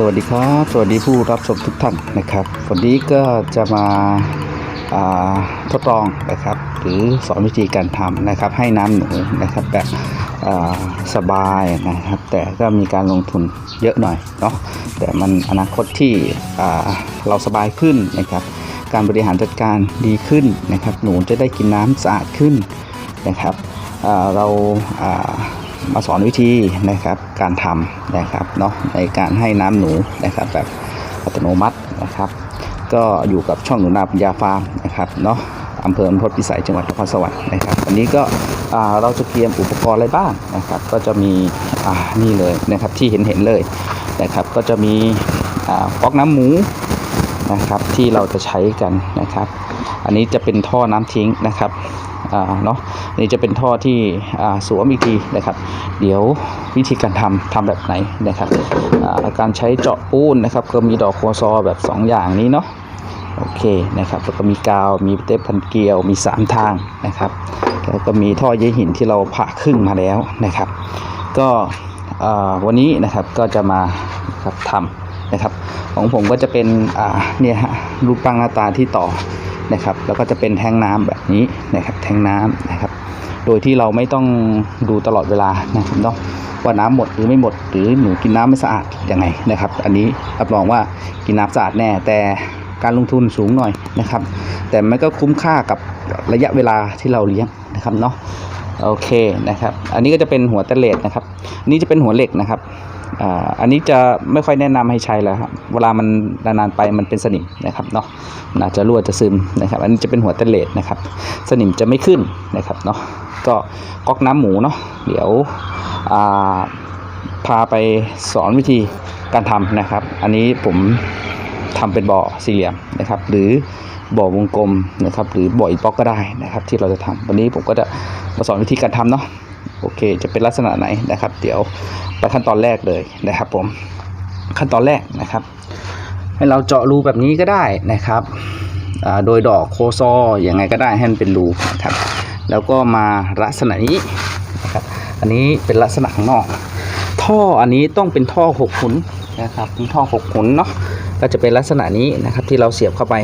สวัสดีครับ สวัสดีผู้รับชมทุกท่านนะครับ วันนี้ก็จะมาาทดลองนะครับ หรือสอนวิธีการทำนะครับ ให้น้ำหนูนะครับแบบสบายนะครับ แต่ก็มีการลงทุนเยอะหน่อยเนาะแต่มันอนาคตที่เราสบายขึ้นนะครับ การบริหารจัดการดีขึ้นนะครับ หนูจะได้กินน้ำสะอาดขึ้นนะครับเรา มาสอนวิธีนะครับการทำนะครับเนาะในการให้น้ำหนูนะครับแบบอัตโนมัตินะครับ ก็อยู่กับช่องหนูนาปัญญาฟาร์มนะครับเนาะอำเภอพดพิสัยจังหวัดนครสวรรค์นะครับวันนี้ก็เราจะเตรียมอุปกรณ์อะไรบ้างนะครับก็จะมีนี่เลยนะครับที่เห็นเห็นๆเลยนะครับก็จะมีอ่าก๊อกน้ำหมูนะครับที่เราจะใช้กันนะครับ อันนี้จะเป็นท่อน้ำทิ้งนะครับเนาะนี่จะเป็นท่อที่สวมอีกทีนะครับ เดี๋ยววิธีการทำทำแบบไหนนะครับการใช้เจาะปูนนะครับ ก็มีดอกโคซอแบบ 2 อย่างนี้เนาะโอเคนะครับแล้วก็มีกาวมีเทปพันเกลียวมี 3 ทางนะครับแล้วก็มีท่อเยหินที่เราผ่าครึ่งมาแล้วนะครับ ก็วันนี้นะครับก็จะมาครับทำนะครับ ของผมก็จะเป็นเนี่ยฮะรูปร่างหน้าตาที่ต่อ นะครับ แล้วก็จะเป็นแทงน้ำแบบนี้นะครับ แทงน้ำนะครับ โดยที่เราไม่ต้องดูตลอดเวลานะครับเนาะว่าน้ำหมดหรือไม่หมด หรือหนูกินน้ำไม่สะอาดยังไงนะครับ อันนี้รับรองว่ากินน้ำสะอาดแน่ แต่การลงทุนสูงหน่อยนะครับ แต่มันก็คุ้มค่ากับระยะเวลาที่เราเลี้ยงนะครับเนาะโอเคนะครับ อันนี้ก็จะเป็นหัวตนเลสนะครับนนี้จะเป็นหัวเหล็กนะครับ อ่าอันนี้จะไม่ค่อยแนะนำให้ใช้แล้วครับเวลามันนานๆไปมันเป็นสนิมนะครับเนาะอาจจะรั่วจะซึมนะครับอันนี้จะเป็นหัวเตนเลสนะครับสนิมจะไม่ขึ้นนะครับเนาะก็ก๊อกน้ำหมูเนาะเดี๋ยวอ่าพาไปสอนวิธีการทำนะครับ อันนี้ผมทำเป็นบ่อสี่เหลี่ยมนะครับหรือบ่อวงกลมนะครับหรือบ่ออีป๊อกก็ได้นะครับที่เราจะทำวันนี้ผมก็จะมาสอนวิธีการทำเนาะ โอเค จะเป็นลักษณะไหนนะครับ เดี๋ยวไปขั้นตอนแรกเลยนะครับผมขั้นตอนแรกนะครับ ให้เราเจาะรูแบบนี้ก็ได้นะครับโดยดอกโคซออย่างไงก็ได้ให้มันเป็นรูนะครับ แล้วก็มาลักษณะนี้นะครับ อันนี้เป็นลักษณะข้างนอก ท่ออันนี้ต้องเป็นท่อหกขุนนะครับเป็นท่อหกขุนเนาะก็จะเป็นลักษณะนี้นะครับที่เราเสียบเข้าไป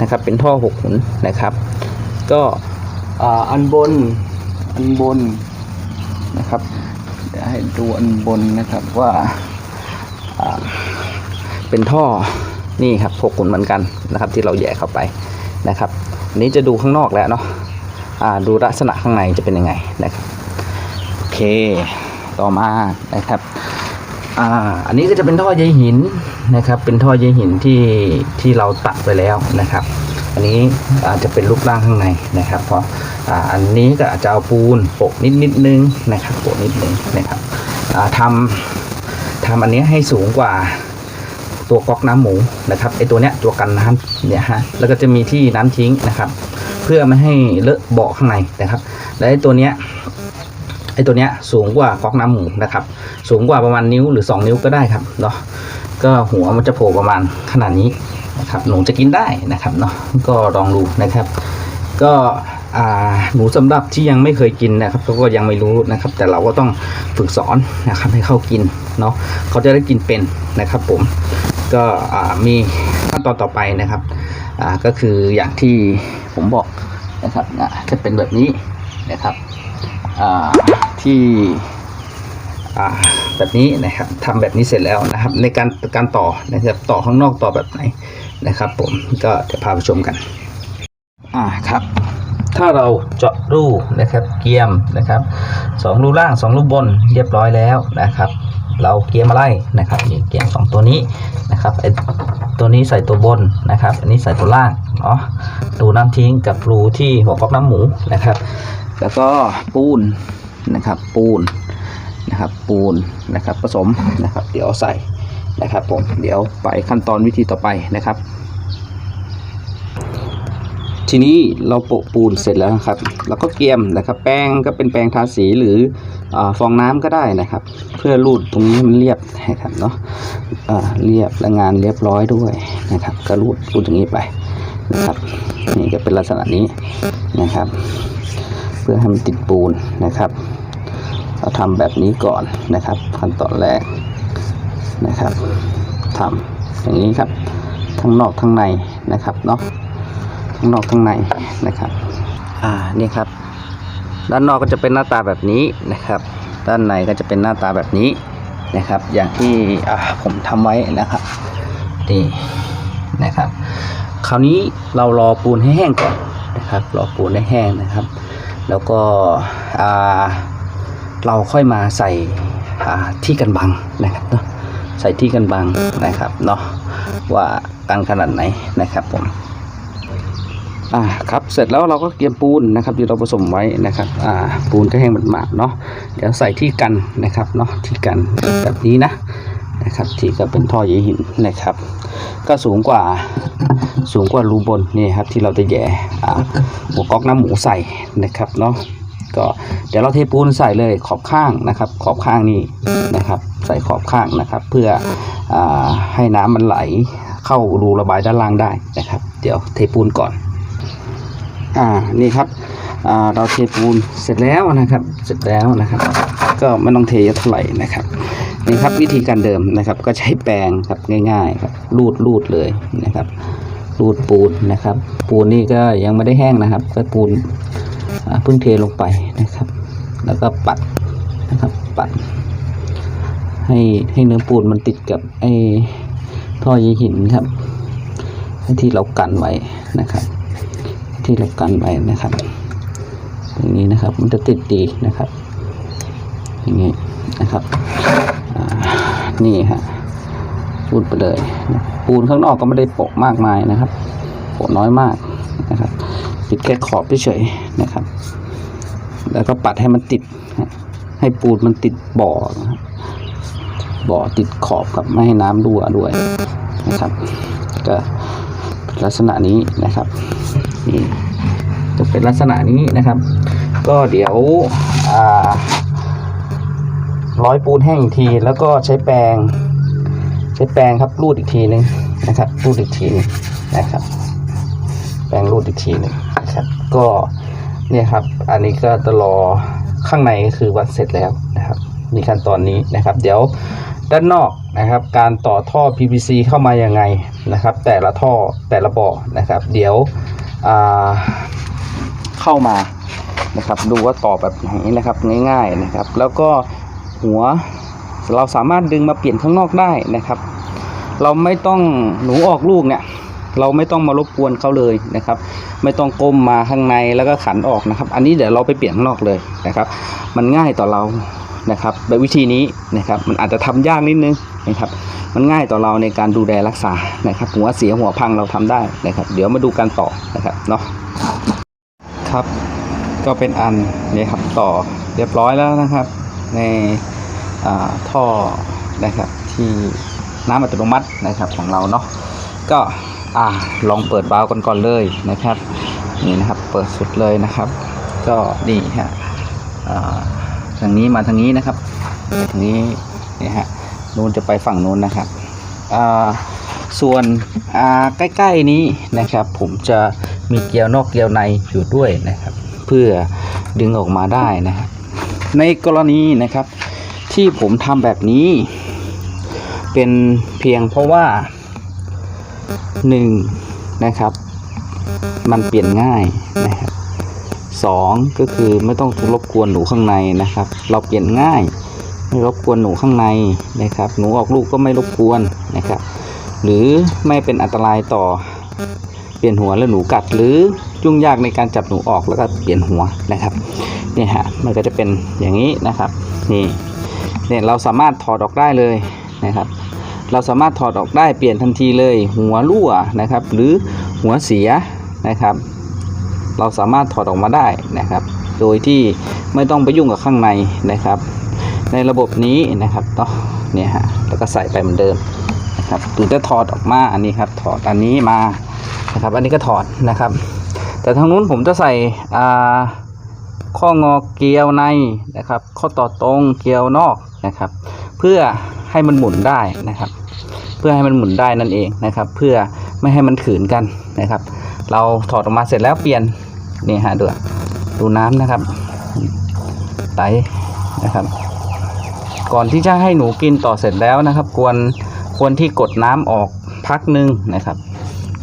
นะครับ เป็นท่อหกขุนนะครับ ก็อันบนอันบน นะครับเดี๋ยวให้ดูอันบนนะครับว่าเป็นท่อนี่ครับหกขุนเหมือนกันนะครับ ที่เราแย่เข้าไปนะครับนนี้จะดูข้างนอกแล้วเนาะดูลักษณะข้างในจะเป็นยังไงนะครับโอเคต่อมานะครับอ่าอันนี้ก็จะเป็นท่อใยหินนะครับ เป็นท่อใยหินที่ที่เราตัดไปแล้วนะครับ อันนี้อาจจะเป็นรูปร่างข้างในนะครับ เพราะ อันนี้ก็อาจจะเอาปูนโปะนิดนิดนึงนะครับโปะนิดนึงนะครับทำทำอันนี้ให้สูงกว่าตัวก๊อกน้ำหมูนะครับไอตัวเนี้ยตัวกันน้ำเนี่ยฮะแล้วก็จะมีที่น้ำทิ้งนะครับ เพื่อไม่ให้เลอะเบาะข้างในนะครับ และไอตัวเนี้ยไอตัวเนี้ยสูงกว่าก๊อกน้ำหมูนะครับ สูงกว่าประมาณนิ้วหรือ 2 นิ้วก็ได้ครับเนาะก็หัวมันจะโผล่ประมาณขนาดนี้นะครับหนูจะกินได้นะครับเนาะก็ลองดูนะครับ ก็ หนูสำหรับที่ยังไม่เคยกินนะครับเขาก็ยังไม่รู้นะครับ แต่เราก็ต้องฝึกสอนนะครับให้เขากินเนาะเขาจะได้กินเป็นนะครับ ผมก็มีขั้นตอนต่อไปนะครับก็คืออย่างที่ผมบอกนะครับจะเป็นแบบนี้นะครับที่แบบนี้นะครับทำแบบนี้เสร็จแล้วนะครับ ในการการต่อนะครับต่อข้างนอกต่อแบบไหนนะครับ ผมก็จะพาไปชมกันอ่าครับ ถ้าเราเจาะรูนะครับเกียมนะครับสองรูล่างสองรูบนเรียบร้อยแล้วนะครับ เราเกียมอะไรนะครับนี่เกียมสองตัวนี้นะครับไอตัวนี้ใส่ตัวบนนะครับอันนี้ใส่ตัวล่างเนาะรูน้ำทิ้งกับรูที่หัวก๊อกน้ำหมูนะครับ แล้วก็ปูนนะครับปูนนะครับปูนนะครับผสมนะครับ เดี๋ยวใส่นะครับผมเดี๋ยวไปขั้นตอนวิธีต่อไปนะครับ ทีนี้เราโปะปูนเสร็จแล้วนะครับเราก็เกียมนะครับ แป้งก็เป็นแป้งทาสีหรืออฟองน้ำก็ได้นะครับ เพื่อรูดตรงนี้ให้มันเรียบนะครับเนาะอ่าเรียบและงานเรียบร้อยด้วยนะครับ ก็รูดรูดอย่างนี้ไปนะครับนี่ก็เป็นลักษณะนี้นะครับ เพื่อให้มันติดปูนนะครับ เราทำแบบนี้ก่อนนะครับ ขั้นตอนแรกนะครับทำอย่างนี้ครับ ทั้งนอกทั้งในนะครับเนาะ ทั้งนอกทั้งในนะครับอ่านี่ครับ ด้านนอกก็จะเป็นหน้าตาแบบนี้นะครับ ด้านในก็จะเป็นหน้าตาแบบนี้นะครับ อย่างที่อ่าผมทำไว้นะครับนี่นะครับ คราวนี้เรารอปูนให้แห้งก่อนนะครับรอปูนให้แห้งนะครับ แล้วก็อ่าเราค่อยมาใส่อ่าที่กันบังนะครับเนาะใส่ที่กันบังนะครับเนาะว่ากันขนาดไหนนะครับผม อ่าครับเสร็จแล้วเราก็เตรียมปูนนะครับที่เราผสมไว้นะครับอ่าปูนก็แห้งหมาดๆเนาะเดี๋ยวใส่ที่กันนะครับเนาะที่กันแบบนี้นะนะครับที่ก็เป็นท่อใยหินนะครับ ก็สูงกว่าสูงกว่ารูบนนี่ครับที่เราจะแย่อหัวก๊อกน้ำหมูใส่นะครับเนาะก็เดี๋ยวเราเทปูนใส่เลยขอบข้างนะครับ ขอบข้างนี่นะครับ ใส่ขอบข้างนะครับ เพื่ออาให้น้ำมันไหลเข้ารูระบายด้านล่างได้นะครับ เดี๋ยวเทปูนก่อน อ่านี่ครับอ่าเราเทปูนเสร็จแล้วนะครับ เสร็จแล้วนะครับ ก็ไม่ต้องเทเยอะเท่าไหร่นะครับนี่ครับวิธีการเดิมนะครับ ก็ใช้แปรงครับง่ายๆครับรูดรูดเลยนะครับ รูดปูนนะครับ ปูนนี่ก็ยังไม่ได้แห้งนะครับก็ปูนเพิ่งเทลงไปนะครับ แล้วก็ปัดนะครับปัด ให้ให้เนื้อปูนมันติดกับไอ้ท่อใยหินครับที่เรากันไว้นะครับ ที่เรากันไว้นะครับ อย่างนี้นะครับมันจะติดดีนะครับ อย่างนี้นะครับนี่ฮะปูนไปเลย ปูนข้างนอกก็ไม่ได้โปะมากมายนะครับโปะน้อยมากนะครับ ติดแค่ขอบเฉยๆนะครับ แล้วก็ปัดให้มันติด ให้ปูนมันติดบ่อนะครับบ่อติดขอบกับไม่ให้น้ำรั่วด้วยนะครับ ก็ลักษณะนี้นะครับ นี่จะเป็นลักษณะนี้นะครับ ก็เดี๋ยวร้อยปูนแห้งอีกที แล้วก็ใช้แปรงใช้แปรงครับรูดอีกทีนึงนะครับรูดอีกทีนึงนะครับ แปรงรูดอีกทีนึงนะครับ ก็เนี่ยครับ อันนี้ก็จะรอข้างในก็คือวัดเสร็จแล้วนะครับ มีขั้นตอนนี้นะครับ เดี๋ยวด้านนอกนะครับ การต่อท่อ PVC เข้ามายังไงนะครับ แต่ละท่อแต่ละบ่อนะครับ เดี๋ยว เข้ามานะครับ ดูว่าต่อแบบไหนนะครับง่ายๆนะครับ แล้วก็หัวเราสามารถดึงมาเปลี่ยนข้างนอกได้นะครับ เราไม่ต้องหนูออกลูกเนี่ยเราไม่ต้องมารบกวนเขาเลยนะครับ ไม่ต้องก้มมาข้างในแล้วก็ขันออกนะครับ อันนี้เดี๋ยวเราไปเปลี่ยนข้างนอกเลยนะครับ มันง่ายต่อเรานะครับแบบวิธีนี้นะครับ มันอาจจะทำยากนิดนึง นะครับ มันง่ายต่อเราในการดูแลรักษานะครับหัวเสียหัวพังเราทำได้นะครับ เดี๋ยวมาดูกันต่อนะครับเนาะครับ ก็เป็นอันนี่ครับต่อเรียบร้อยแล้วนะครับ ในท่อนะครับที่น้ำอัตโนมัตินะครับของเราเนาะก็อ่าลองเปิดวาล์วกันก่อนเลยนะครับนี่นะครับเปิดสุดเลยนะครับ ก็นี่ฮะอ่าทางนี้มาทางนี้นะครับทางนี้นี่ฮะ นู้นจะไปฝั่งนู้นนะครับส่วนใกล้ๆนี้นะครับ ผมจะมีเกลียวนอกเกลียวในอยู่ด้วยนะครับ เพื่อดึงออกมาได้นะครับในกรณีนะครับที่ผมทำแบบนี้ เป็นเพียงเพราะว่าหนึ่งนะครับ มันเปลี่ยนง่ายนะครับสองก็คือไม่ต้องรบกวนหนูข้างในนะครับ เราเปลี่ยนง่าย ไม่รบกวนหนูข้างในนะครับ หนูออกลูกก็ไม่รบกวนนะครับ หรือไม่เป็นอันตรายต่อเปลี่ยนหัวแล้วหนูกัดหรือยุ่งยากในการจับหนูออกแล้วก็เปลี่ยนหัวนะครับเนี่ยฮะมันก็จะเป็นอย่างนี้นะครับนี่เนี่ยเราสามารถถอดออกได้เลยนะครับ เราสามารถถอดออกได้เปลี่ยนทันทีเลย หัวรั่วนะครับ หรือหัวเสียนะครับ เราสามารถถอดออกมาได้นะครับ โดยที่ไม่ต้องไปยุ่งกับข้างในนะครับ ในระบบนี้นะครับต่อเนี่ยฮะแล้วก็ใส่ไปเหมือนเดิมนะครับหรือจะถอดออกมาอันนี้ครับถอดอันนี้มานะครับอันนี้ก็ถอดนะครับ แต่ทางนู้นผมจะใส่อ่าข้องอเกลียวในนะครับ ข้อต่อตรงเกลียวนอกนะครับ เพื่อให้มันหมุนได้นะครับ เพื่อให้มันหมุนได้นั่นเองนะครับ เพื่อไม่ให้มันขืนกันนะครับ เราถอดออกมาเสร็จแล้วเปลี่ยนนี่ฮะดูดูน้ำนะครับไหลนะครับ ก่อนที่จะให้หนูกินต่อเสร็จแล้วนะครับ ควรควรที่กดน้ำออกพักหนึ่งนะครับ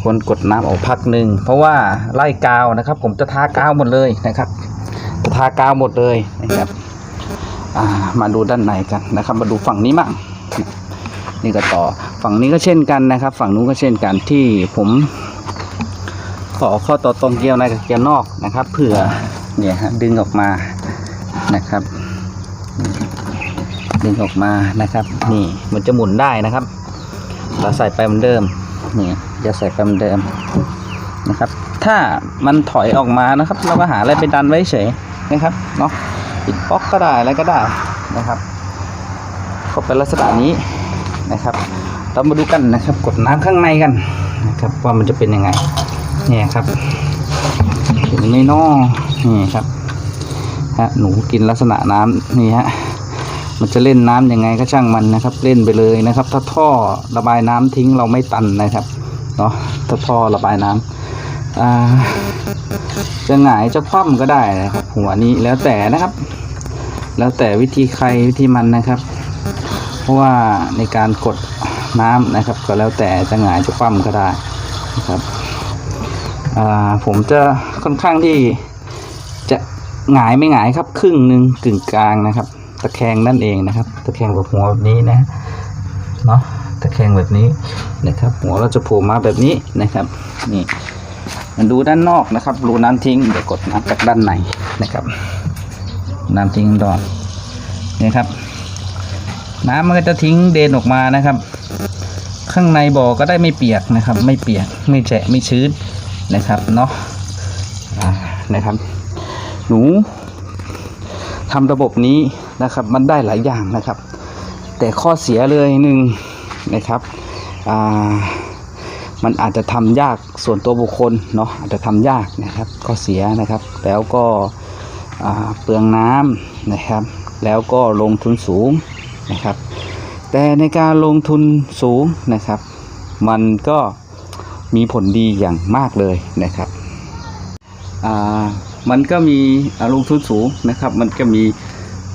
ควรกดน้ำออกพักหนึ่งเพราะว่าไล่กาวนะครับ ผมจะทากาวหมดเลยนะครับจะทากาวหมดเลยนะครับามาดูด้านในกันนะครับ มาดูฝั่งนี้มั่งนี่ก็ต่อฝั่งนี้ก็เช่นกันนะครับ ฝั่งนู้นก็เช่นกันที่ผมขอข้อต่อตรงเกลียวในกับเกลียวนอกนะครับเผื่อเนี่ยฮะดึงออกมานะครับ ดึงออกมานะครับ นี่มันจะหมุนได้นะครับเราใส่ไปเหมือนเดิมนี่จะใส่ไปเหมือนเดิมนะครับ ถ้ามันถอยออกมานะครับ เราก็หาอะไรไปดันไว้เฉยนะครับเนาะปิดบล็อกก็ได้อะไรก็ได้นะครับก็เป็นลักษณะนี้นะครับ เรามาดูกันนะครับ กดน้ำข้างในกันนะครับว่ามันจะเป็นยังไงเนี่ยครับเห็นไหมนาะนี่ครับฮะหนูกินลักษณะน้ำนี่ฮะ มันจะเล่นน้ำยังไงก็ช่างมันนะครับ เล่นไปเลยนะครับ ถ้าท่อระบายน้ำทิ้งเราไม่ตันนะครับเนาะถ้าท่อระบายน้ำอ่าจะหงายจะคว่ำก็ได้นะครับ หัวนี้แล้วแต่นะครับ แล้วแต่วิธีใครวิธีมันนะครับ เพราะว่าในการกดน้ำนะครับ ก็แล้วแต่จะหงายจะคว่ำก็ได้นะครับอ่าผมจะค่อนข้างที่จะหงายไม่หงายครับ ครึ่งหนึ่งกึ่งกลางนะครับ ตะแคงนั่นเองนะครับ ตะแคงแบบหัวแบบนี้นะเนาะตะแคงแบบนี้นะครับ หัวเราจะโผล่มาแบบนี้นะครับนี่มันดูด้านนอกนะครับรูน้ำทิ้งเดี๋ยวกดน้ำจากด้านในนะครับ น้ำทิ้งดอนนี่ครับ น้ำมันก็จะทิ้งเดนออกมานะครับ ข้างในบ่อก็ได้ไม่เปียกนะครับ ไม่เปียกไม่แฉะไม่ชื้นนะครับเนาะนะครับ หนูทำระบบนี้ นะครับ มันได้หลายอย่างนะครับ แต่ข้อเสียเลยหนึ่งนะครับมันอาจจะทำยากส่วนตัวบุคคลเนาะอาจจะทำยากนะครับข้อเสียนะครับ แล้วก็เปลืองน้ำนะครับ แล้วก็ลงทุนสูงนะครับ แต่ในการลงทุนสูงนะครับ มันก็มีผลดีอย่างมากเลยนะครับมันก็มีอ่าลงทุนสูงนะครับ มันก็มี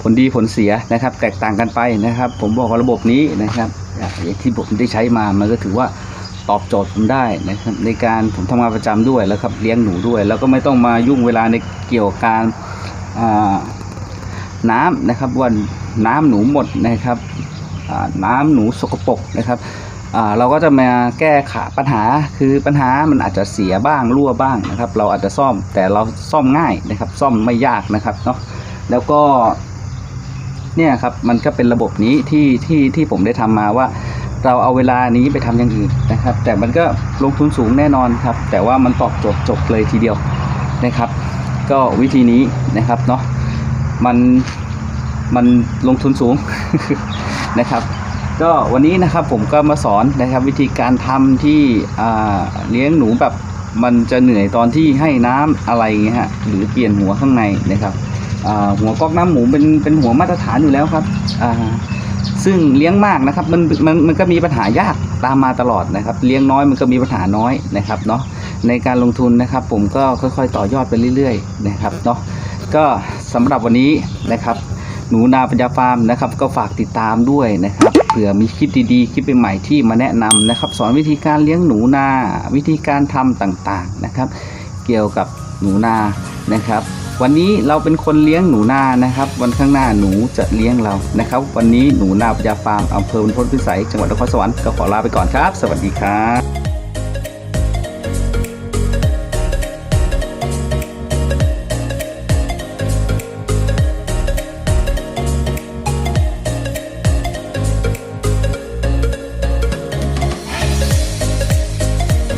ผลดีผลเสียนะครับ แตกต่างกันไปนะครับ ผมบอกว่าระบบนี้นะครับอย่างที่ผมได้ใช้มามันก็ถือว่าตอบโจทย์ผมได้นะครับในการผมทำงานประจำด้วยแล้วครับเลี้ยงหนูด้วย แล้วก็ไม่ต้องมายุ่งเวลาในเกี่ยวกับการน้ำนะครับว่าน้ำหนูหมดนะครับน้ำหนูสกปรกนะครับเราก็จะมาแก้ไขปัญหาคือปัญหามันอาจจะเสียบ้างรั่วบ้างนะครับ เราอาจจะซ่อมแต่เราซ่อมง่ายนะครับ ซ่อมไม่ยากนะครับเนาะแล้วก็ เนี่ยครับมันก็เป็นระบบนี้ที่ที่ที่ผมได้ทำมาว่า เราเอาเวลานี้ไปทำอย่างอื่นนะครับ แต่มันก็ลงทุนสูงแน่นอนครับ แต่ว่ามันตอบโจทย์จบเลยทีเดียวนะครับ ก็วิธีนี้นะครับเนาะมันมันลงทุนสูงนะครับก็วันนี้นะครับผมก็มาสอนนะครับวิธีการทำที่เลี้ยงหนูแบบมันจะเหนื่อยตอนที่ให้น้ำอะไรอย่างเงี้ยฮะหรือเปลี่ยนหัวข้างในนะครับ หัวก๊อกน้ำหมูเป็นเป็นหัวมาตรฐานอยู่แล้วครับซึ่งเลี้ยงมากนะครับมันมันมันก็มีปัญหายากตามมาตลอดนะครับ เลี้ยงน้อยมันก็มีปัญหาน้อยนะครับเนาะในการลงทุนนะครับ ผมก็ค่อยๆ ต่อยอดไปเรื่อยๆนะครับเนาะก็สำหรับวันนี้นะครับ หนูนาปัญญาฟาร์มนะครับ ก็ฝากติดตามด้วยนะครับเผื่อมีคลิปดีๆคลิปใหม่ๆที่มาแนะนำนะครับ สอนวิธีการเลี้ยงหนูนาวิธีการทำต่างๆนะครับ เกี่ยวกับหนูนานะครับ วันนี้เราเป็นคนเลี้ยงหนูนานะครับ วันข้างหน้าหนูจะเลี้ยงเรานะครับ วันนี้หนูนาปัญญาฟาร์มอำเภอบรรพตพิสัยจังหวัดนครสวรรค์ก็ขอลาไปก่อนครับ สวัสดีครับ